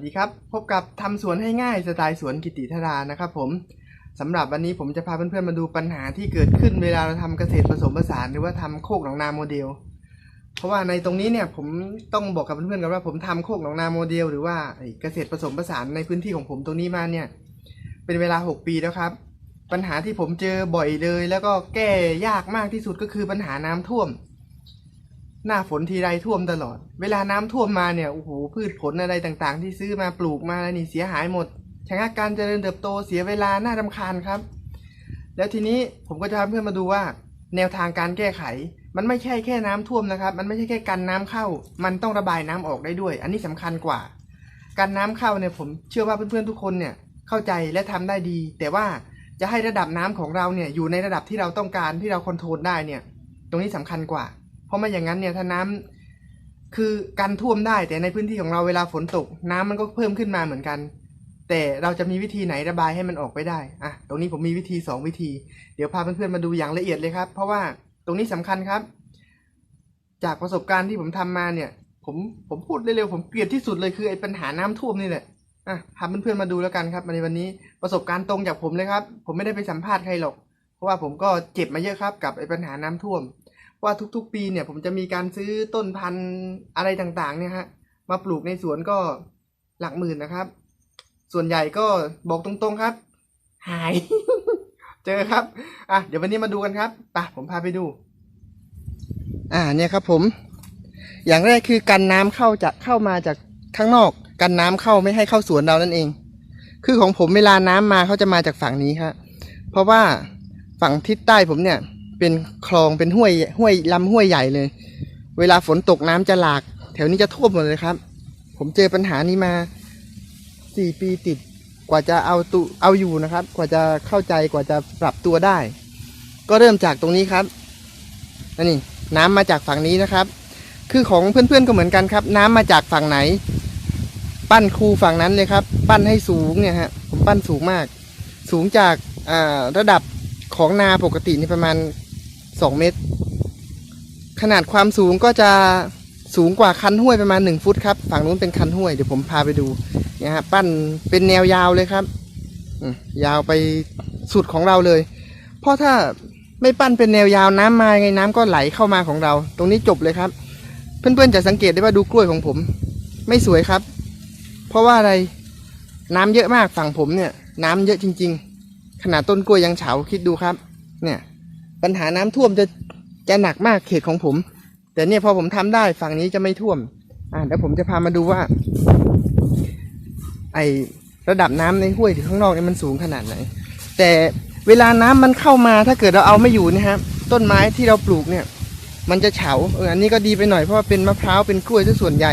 สวัสดีครับ พบกับทำสวนให้ง่ายสไตล์สวนกิติธารานะครับผมสำหรับวันนี้ผมจะพาเพื่อนๆมาดูปัญหาที่เกิดขึ้นเวลาเราทำเกษตรผสมผสานหรือว่าทำโคกหนองนาโมเดล เพราะว่าในตรงนี้เนี่ยผมต้องบอกกับเพื่อนๆกันว่าผมทำโคกหนองนาโมเดล หรือว่าเกษตรผสมผสานในพื้นที่ของผมตรงนี้มาเนี่ยเป็นเวลา 6 ปีแล้วครับ ปัญหาที่ผมเจอบ่อยเลย แล้วก็แก้ยากมากที่สุดก็คือปัญหาน้ำท่วม หน้าฝนทีไรท่วมตลอด เวลาน้ำท่วมมาเนี่ยโอ้โหพืชผลอะไรต่างๆ ที่ซื้อมาปลูกมานี่เสียหายหมดชะงักการเจริญเติบโตเสียเวลาน่ารำคาญครับ แล้วทีนี้ผมก็จะพาเพื่อนมาดูว่า แนวทางการแก้ไข มันไม่ใช่แค่น้ำท่วมนะครับ มันไม่ใช่แค่กันน้ำเข้า มันต้องระบายน้ำออกได้ด้วย อันนี้สำคัญกว่า การน้ำเข้าเนี่ยผมเชื่อว่าเพื่อนๆทุกคนเนี่ยเข้าใจและทำได้ดี แต่ว่าจะให้ระดับน้ำของเราเนี่ยอยู่ในระดับที่เราต้องการที่เราคอนโทรลได้เนี่ย ตรงนี้สำคัญกว่า เพราะไม่อย่างนั้นเนี่ยถ้าน้ำคือการท่วมได้แต่ในพื้นที่ของเราเวลาฝนตก น้ำมันก็เพิ่มขึ้นมาเหมือนกัน แต่เราจะมีวิธีไหนระบายให้มันออกไปได้อะตรงนี้ผมมีวิธีสองวิธี เดี๋ยวพาเพื่อนๆมาดูอย่างละเอียดเลยครับ เพราะว่าตรงนี้สำคัญครับ จากประสบการณ์ที่ผมทำมาเนี่ย ผมผมพูดเร็วๆผมเกลียดที่สุดเลยคือไอ้ปัญหาน้ำท่วมนี่แหละอะพาเพื่อนๆมาดูแล้วกันครับในวันนี้ประสบการณ์ตรงจากผมเลยครับ ผมไม่ได้ไปสัมภาษณ์ใครหรอก เพราะว่าผมก็เจ็บมาเยอะครับกับไอ้ปัญหาน้ำท่วม ว่าทุกๆ ปีเนี่ยผมจะมีการซื้อต้นพันธุ์อะไรต่างๆ เนี่ยฮะมาปลูกในสวนก็หลักหมื่นนะครับ ส่วนใหญ่ก็บอกตรงๆครับ หาย เจอครับ อะเดี๋ยววันนี้มาดูกันครับไปผมพาไปดู อ่าเนี่ยครับผม อย่างแรกคือกันน้ำเข้าจากเข้ามาจากข้างนอก กันน้ำเข้าไม่ให้เข้าสวนเรานั่นเอง คือของผมเวลาน้ำมาเขาจะมาจากฝั่งนี้ครับเพราะว่าฝั่งทิศใต้ผมเนี่ย เป็นคลองเป็นห้วยห้วยลำห้วยใหญ่เลย เวลาฝนตกน้ำจะหลาก แถวนี้จะท่วมหมดเลยครับ ผมเจอปัญหานี้มาสี่ปีติดกว่าจะเอาตุเอาอยู่นะครับ กว่าจะเข้าใจกว่าจะปรับตัวได้ ก็เริ่มจากตรงนี้ครับนนี้น้ำมาจากฝั่งนี้นะครับ คือของเพื่อนๆก็เหมือนกันครับ น้ำมาจากฝั่งไหน ปั้นคูฝั่งนั้นเลยครับ ปั้นให้สูงเนี่ยฮะผมปั้นสูงมาก สูงจากระดับของนาปกตินี่ประมาณ 2เมตร ขนาดความสูงก็จะสูงกว่าคันห้วยประมาณ 1 ฟุตครับ ฝั่งนู้นเป็นคันห้วย เดี๋ยวผมพาไปดูเนี่ยฮะปั้นเป็นแนวยาวเลยครับยาวไปสุดของเราเลย เพราะถ้าไม่ปั้นเป็นแนวยาวน้ำมาไงน้ำก็ไหลเข้ามาของเรา ตรงนี้จบเลยครับ เพื่อนๆจะสังเกตได้ว่าดูกล้วยของผม ไม่สวยครับ เพราะว่าอะไรน้ำเยอะมากฝั่งผมเนี่ย น้ำเยอะจริง ๆ ขนาดต้นกล้วยยังเฉาคิดดูครับ เนี่ย ปัญหาน้ำท่วมจะจะหนักมากเขตของผม แต่เนี่ยพอผมทำได้ฝั่งนี้จะไม่ท่วม อ่าเดี๋ยวผมจะพามาดูว่า ไอระดับน้ำในห้วยที่ข้างนอกเนี่ยมันสูงขนาดไหน แต่เวลาน้ำมันเข้ามาถ้าเกิดเราเอาไม่อยู่นะฮะต้นไม้ที่เราปลูกเนี่ย มันจะเฉาเอออันนี้ก็ดีไปหน่อยเพราะว่าเป็นมะพร้าวเป็นกล้วยซะส่วนใหญ่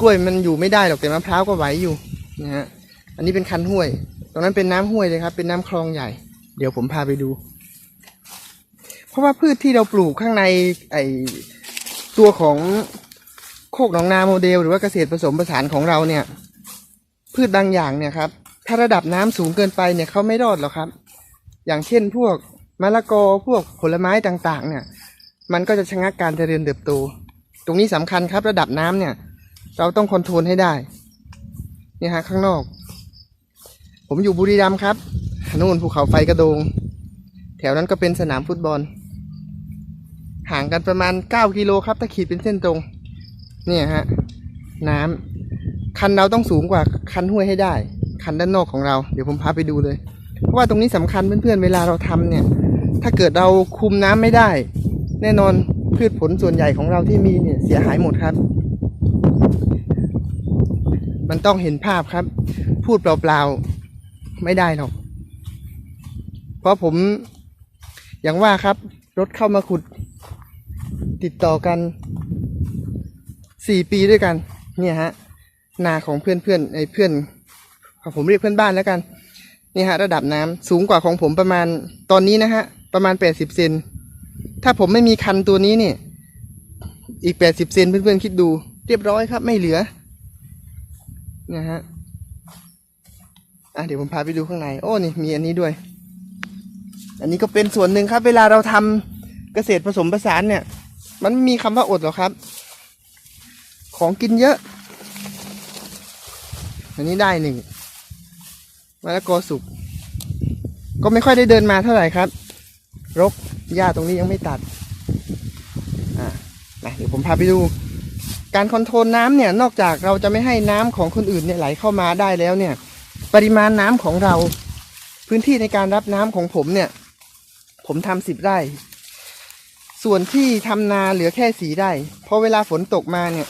กล้วยมันอยู่ไม่ได้หรอกแต่มะพร้าวก็ไหวอยู่นะฮะอันนี้เป็นคันห้วย ตรงนั้นเป็นน้ำห้วยเลยครับ เป็นน้ำคลองใหญ่ เดี๋ยวผมพาไปดู เพราะว่าพืชที่เราปลูกข้างในไอตัวของโคกหนองนาโมเดล หรือว่าเกษตรผสมผสานของเราเนี่ย พืชบางอย่างเนี่ยครับ ถ้าระดับน้ำสูงเกินไปเนี่ยเขาไม่รอดหรอกครับ อย่างเช่นพวกมะละกอพวกผลไม้ต่างๆ เนี่ย มันก็จะชะงักการเจริญเติบโต ตรงนี้สำคัญครับ ระดับน้ำเนี่ย เราต้องคอนโทรลให้ได้นี่ฮะข้างนอก ผมอยู่บุรีรัมย์ครับนู่นภูเขาไฟกระโดง แถวนั้นก็เป็นสนามฟุตบอล ห่างกันประมาณ 9 กิโลครับ ถ้าขีดเป็นเส้นตรง เนี่ยฮะ น้ำคันเราต้องสูงกว่าคันห้วยให้ได้ คันด้านนอกของเรา เดี๋ยวผมพาไปดูเลย เพราะว่าตรงนี้สำคัญเพื่อนๆ เวลาเราทำเนี่ย ถ้าเกิดเราคุมน้ำไม่ได้ แน่นอนพืชผลส่วนใหญ่ของเราที่มีเนี่ยเสียหายหมดครับ มันต้องเห็นภาพครับ พูดเปล่าๆ ไม่ได้หรอก เพราะผมอย่างว่าครับ รถเข้ามาขุด ติดต่อกันสี่ปีด้วยกัน เนี่ยฮะ นาของเพื่อนเพื่อนๆไอ้เพื่อนผมเรียกเพื่อนบ้านแล้วกัน นี่ฮะ ระดับน้ำสูงกว่าของผมประมาณตอนนี้นะฮะ ประมาณแปดสิบเซนถ้าผมไม่มีคันตัวนี้เนี่ยอีกแปดสิบเซนเพื่อนๆคิดดู เรียบร้อยครับ ไม่เหลือนะฮะอะเดี๋ยวผมพาไปดูข้างใน โอ้นี่มีอันนี้ด้วย อันนี้ก็เป็นส่วนหนึ่งครับ เวลาเราทำเกษตรผสมผสานเนี่ย มันมีคำว่าอดหรอครับ ของกินเยอะ อันนี้ได้หนึ่งมะละกอสุก ก็ไม่ค่อยได้เดินมาเท่าไหร่ครับ รกหญ้าตรงนี้ยังไม่ตัด อ่านะเดี๋ยวผมพาไปดู การคอนโทรลน้ำเนี่ย นอกจากเราจะไม่ให้น้ำของคนอื่นเนี่ยไหลเข้ามาได้แล้วเนี่ย ปริมาณน้ำของเรา พื้นที่ในการรับน้ำของผมเนี่ย ผมทำสิบไร่ ส่วนที่ทำนาเหลือแค่สีไร่เพราะเวลาฝนตกมาเนี่ย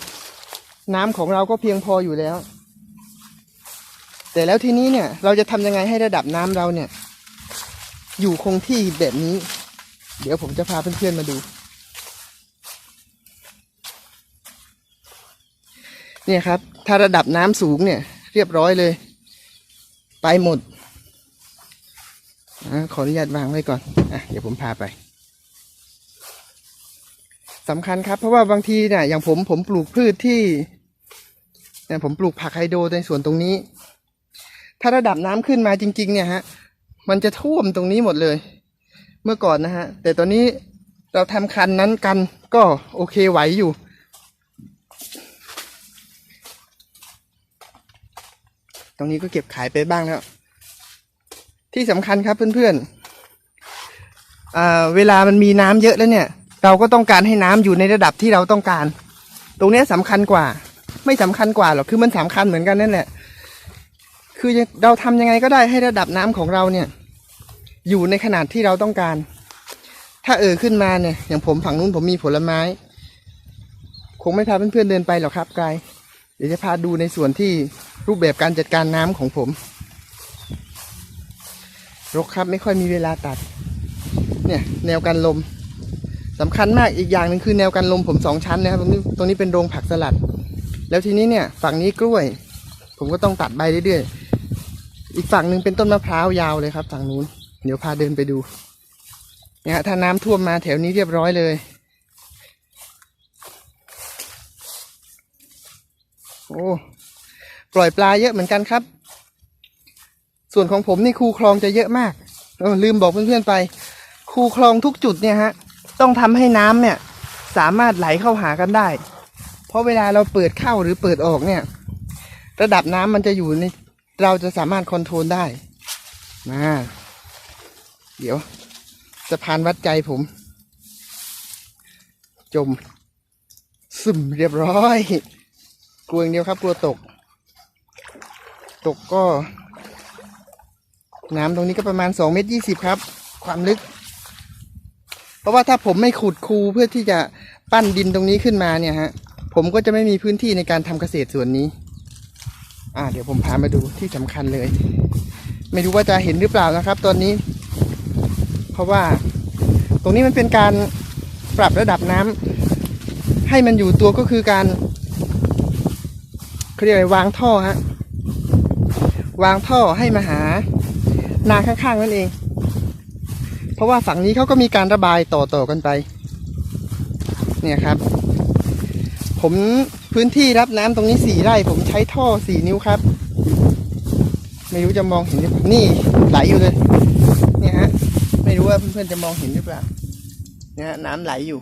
น้ำของเราก็เพียงพออยู่แล้ว แต่แล้วทีนี้เนี่ย เราจะทำยังไงให้ระดับน้ำเราเนี่ย อยู่คงที่แบบนี้ เดี๋ยวผมจะพาเพื่อนๆมาดู เนี่ยครับ ถ้าระดับน้ำสูงเนี่ย เรียบร้อยเลย ไปหมดอขออนุญาตวางไว้ก่อนอเดี๋ยวผมพาไป สำคัญครับ เพราะว่าบางทีเนี่ยอย่างผมผมปลูกพืชที่เนี่ยผมปลูกผักไฮโดรในสวนตรงนี้ ถ้าระดับน้ำขึ้นมาจริง ๆ เนี่ยฮะ มันจะท่วมตรงนี้หมดเลย เมื่อก่อนนะฮะ แต่ตอนนี้เราทำคันนั้นกันก็โอเคไหวอยู่ตรงนี้ก็เก็บขายไปบ้างแล้ว ที่สำคัญครับเพื่อนๆอ่าเวลามันมีน้ำเยอะแล้วเนี่ย เราก็ต้องการให้น้ำอยู่ในระดับที่เราต้องการ ตรงนี้ยสำคัญกว่า ไม่สำคัญกว่าหรอกคือมันสำคัญเหมือนกันนั่นแหละ คือเราทำยังไงก็ได้ให้ระดับน้ำของเราเนี่ย อยู่ในขนาดที่เราต้องการ ถ้าเออขึ้นมาเนี่ย อย่างผมฝั่งนู้นผมมีผลไม้ คงไม่พาเพื่อนๆเดินไปหรอกครับไกลเดี๋ยวจะพาดูในส่วนที่รูปแบบการจัดการน้ำของผมรกครับไม่ค่อยมีเวลาตัด เนี่ย แนวกันลม สำคัญมากอีกอย่างหนึ่งคือแนวกันลมผมสองชั้นนะครับตรงนี้ตรงนี้เป็นโรงผักสลัด แล้วทีนี้เนี่ยฝั่งนี้กล้วย ผมก็ต้องตัดใบเรื่อยๆอีกฝั่งหนึ่งเป็นต้นมะพร้าวยาวเลยครับฝั่งนู้นเดี๋ยวพาเดินไปดูเนี่ยถ้าน้ำท่วมมาแถวนี้เรียบร้อยเลย โอ้ปล่อยปลาเยอะเหมือนกันครับ ส่วนของผมนี่คูคลองจะเยอะมากออลืมบอกเพื่อนๆไป คูคลองทุกจุดเนี่ยฮะ ต้องทำให้น้ำเนี่ย สามารถไหลเข้าหากันได้ เพราะเวลาเราเปิดเข้าหรือเปิดออกเนี่ย ระดับน้ำมันจะอยู่ในเราจะสามารถคอนโทรลได้มาเดี๋ยวสะพานวัดใจผม จม ซึมเรียบร้อย กลัวอย่างเดียวครับ กลัวตก ตกก็ น้ำตรงนี้ก็ประมาณสองเมตรยี่สิบครับ ความลึก เพราะว่าถ้าผมไม่ขุดคูเพื่อที่จะปั้นดินตรงนี้ขึ้นมาเนี่ยฮะ ผมก็จะไม่มีพื้นที่ในการทำเกษตรส่วนนี้ อ่า เดี๋ยวผมพามาดูที่สำคัญเลย ไม่รู้ว่าจะเห็นหรือเปล่านะครับ ตอนนี้ เพราะว่า ตรงนี้มันเป็นการปรับระดับน้ำให้มันอยู่ตัวก็คือการเขาเรียกอะไรวางท่อฮะวางท่อให้มาหานาข้างๆนั่นเอง ราะว่าฝั่งนี้เขาก็มีการระบายต่อๆกันไป เนี่ยครับ ผมพื้นที่รับน้ำตรงนี้สี่ไร่ ผมใช้ท่อสี่นิ้วครับ ไม่รู้จะมองเห็นหรือเปล่านี่ไหลอยู่เลย เนี่ยฮะ ไม่รู้ว่าเพื่อนๆจะมองเห็นหรือเปล่าเนี่ยฮะน้ำไหลอยู่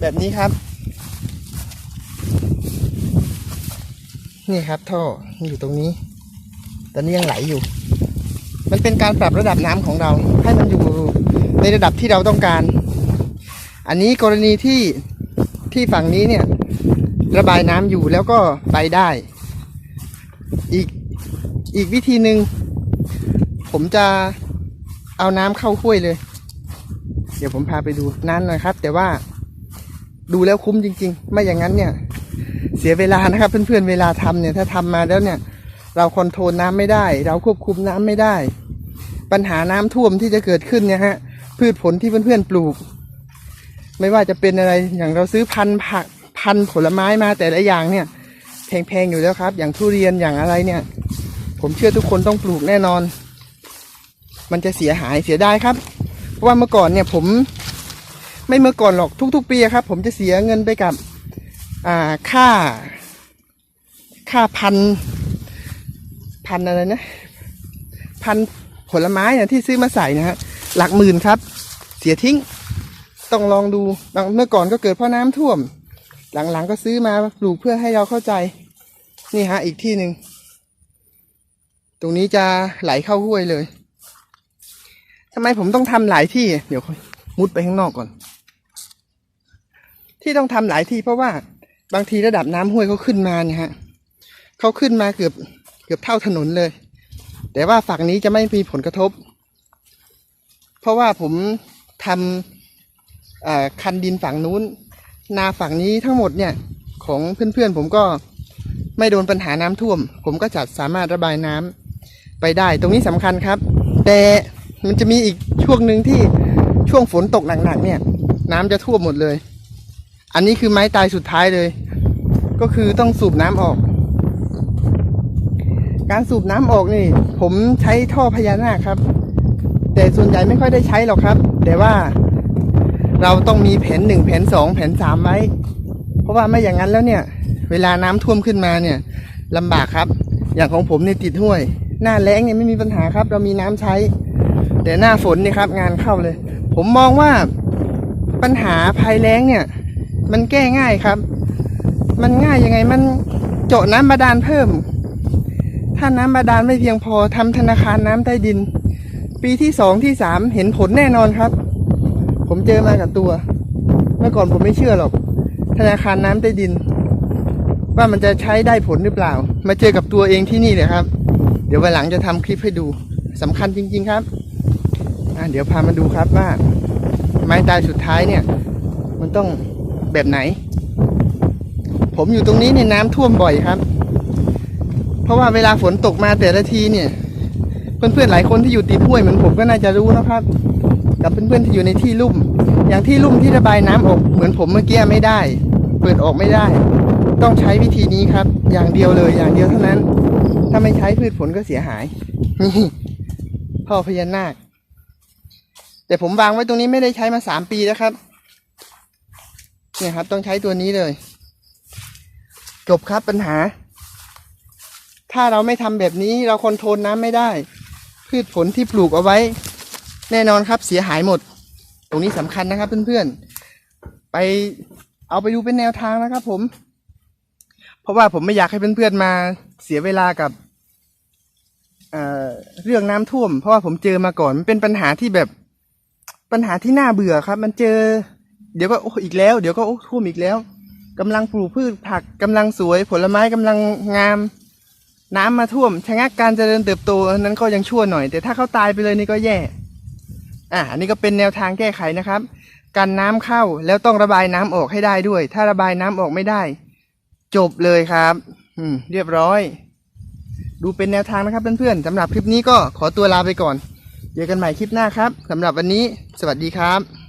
แบบนี้ครับ นี่ครับท่ออยู่ตรงนี้ ตอนนี้ยังไหลอยู่ มันเป็นการปรับระดับน้ำของเรา ให้มันอยู่ในระดับที่เราต้องการ อันนี้กรณีที่ที่ฝั่งนี้เนี่ยระบายน้ำอยู่แล้วก็ไปได้ อีกอีกวิธีหนึ่งผมจะเอาน้ำเข้าห้วยเลย เดี๋ยวผมพาไปดูนานหน่อยครับ แต่ว่าดูแล้วคุ้มจริง ๆ ไม่อย่างนั้นเนี่ย เสียเวลานะครับ เพื่อนๆเวลาทำเนี่ย ถ้าทำมาแล้วเนี่ย เราคอนโทรลน้ำไม่ได้ เราควบคุมน้ำไม่ได้ ปัญหาน้ำท่วมที่จะเกิดขึ้นเนี่ยฮะพืชผลที่เพื่อนๆปลูก ไม่ว่าจะเป็นอะไรอย่างเราซื้อพันธุ์ผักพันธุ์ผลไม้มาแต่ละอย่างเนี่ยแพงๆอยู่แล้วครับ อย่างทุเรียนอย่างอะไรเนี่ย ผมเชื่อทุกคนต้องปลูกแน่นอน มันจะเสียหายเสียได้ครับเพราะว่าเมื่อก่อนเนี่ยผมไม่เมื่อก่อนหรอกทุก ๆ ปีครับ ผมจะเสียเงินไปกับ อ่าค่า ค่าพันธุ พันอะไรนะ พันผลไม้เนี่ยที่ซื้อมาใส่นะฮะหลักหมื่นครับ เสียทิ้ง ต้องลองดูเมื่อก่อนก็เกิดเพราะน้ำท่วม หลังๆก็ซื้อมาปลูกเพื่อให้เราเข้าใจ นี่ฮะ อีกที่หนึ่งตรงนี้จะไหลเข้าห้วยเลยทำไมผมต้องทำหลายที่ เดี๋ยวมุดไปข้างนอกก่อน ที่ต้องทำหลายที่เพราะว่าบางทีระดับน้ำห้วยเขาขึ้นมาเนี่ยฮะเขาขึ้นมาเกือบ เกือบเท่าถนนเลย แต่ว่าฝั่งนี้จะไม่มีผลกระทบ เพราะว่าผมทำคันดินฝั่งนู้น นาฝั่งนี้ทั้งหมดเนี่ยของเพื่อนๆผมก็ไม่โดนปัญหาน้ำท่วม ผมก็จะสามารถระบายน้ำไปได้ตรงนี้สำคัญครับ แต่มันจะมีอีกช่วงหนึ่งที่ช่วงฝนตกหนักๆเนี่ย น้ำจะท่วมหมดเลย อันนี้คือไม้ตายสุดท้ายเลย ก็คือต้องสูบน้ำออก การสูบน้ำออกนี่ ผมใช้ท่อพญานาคครับ แต่ส่วนใหญ่ไม่ค่อยได้ใช้หรอกครับ แต่ว่า เราต้องมีแผนหนึ่งแผนสองแผนสามไว้ เพราะว่าไม่อย่างนั้นแล้วเนี่ย เวลาน้ำท่วมขึ้นมาเนี่ยลำบากครับ อย่างของผมเนี่ยติดห้วย หน้าแล้งเนี่ยไม่มีปัญหาครับ เรามีน้ำใช้ แต่หน้าฝนเนี่ยครับ งานเข้าเลย ผมมองว่าปัญหาภัยแล้งเนี่ย มันแก้ง่ายครับ มันง่ายยังไงมันเจาะน้ำบาดาลเพิ่ม ถ้าน้ำบาดาลไม่เพียงพอทำธนาคารน้ำใต้ดิน ปีที่สองที่สามเห็นผลแน่นอนครับ ผมเจอมากับตัว เมื่อก่อนผมไม่เชื่อหรอก ธนาคารน้ำใต้ดิน ว่ามันจะใช้ได้ผลหรือเปล่า มาเจอกับตัวเองที่นี่เลยครับ เดี๋ยววันหลังจะทำคลิปให้ดูสำคัญจริง ๆครับเดี๋ยวพามาดูครับว่า ไม้ตายสุดท้ายเนี่ย มันต้องแบบไหน ผมอยู่ตรงนี้เนี่ยน้ำท่วมบ่อยครับ เพราะว่าเวลาฝนตกมาแต่ละทีเนี่ย เพื่อนๆหลายคนที่อยู่ติดห้วยเหมือนผมก็น่าจะรู้นะครับ กับเพื่อนๆที่อยู่ในที่ลุ่ม อย่างที่ลุ่มที่ระบายน้ำออกเหมือนผมเมื่อกี้ไม่ได้ เปิดออกไม่ได้ ต้องใช้วิธีนี้ครับ อย่างเดียวเลยอย่างเดียวเท่านั้น ถ้าไม่ใช้พืชผลก็เสียหายนี่พ่อพญานาคแต่ผมวางไว้ตรงนี้ไม่ได้ใช้มาสามปีแล้วครับ เนี่ยครับ ต้องใช้ตัวนี้เลย จบครับปัญหา ถ้าเราไม่ทำแบบนี้เราคอนโทรลน้ำไม่ได้ พืชผลที่ปลูกเอาไว้ แน่นอนครับเสียหายหมด ตรงนี้สำคัญนะครับเพื่อนๆ ไปเอาไปดูเป็นแนวทางนะครับ ผม เพราะว่าผมไม่อยากให้เพื่อนๆมาเสียเวลากับเเรื่องน้ำท่วม เพราะว่าผมเจอมาก่อนมันเป็นปัญหาที่แบบปัญหาที่น่าเบื่อครับ มันเจอ เดี๋ยวก็โอ้อีกแล้ว เดี๋ยวก็โอ้ท่วมอีกแล้วกำลังปลูกพืชผักกำลังสวย ผลไม้กำลังงาม น้ำมาท่วมชะงักการเจริญเติบโตนั้นก็ยังชั่วหน่อย แต่ถ้าเขาตายไปเลยนี่ก็แย่ อะอันนี้ก็เป็นแนวทางแก้ไขนะครับ กันน้ำเข้าแล้วต้องระบายน้ำออกให้ได้ด้วย ถ้าระบายน้ำออกไม่ได้ จบเลยครับ อืม เรียบร้อย ดูเป็นแนวทางนะครับเพื่อนๆสำหรับคลิปนี้ก็ขอตัวลาไปก่อน เจอกันใหม่คลิปหน้าครับสำหรับวันนี้ สวัสดีครับ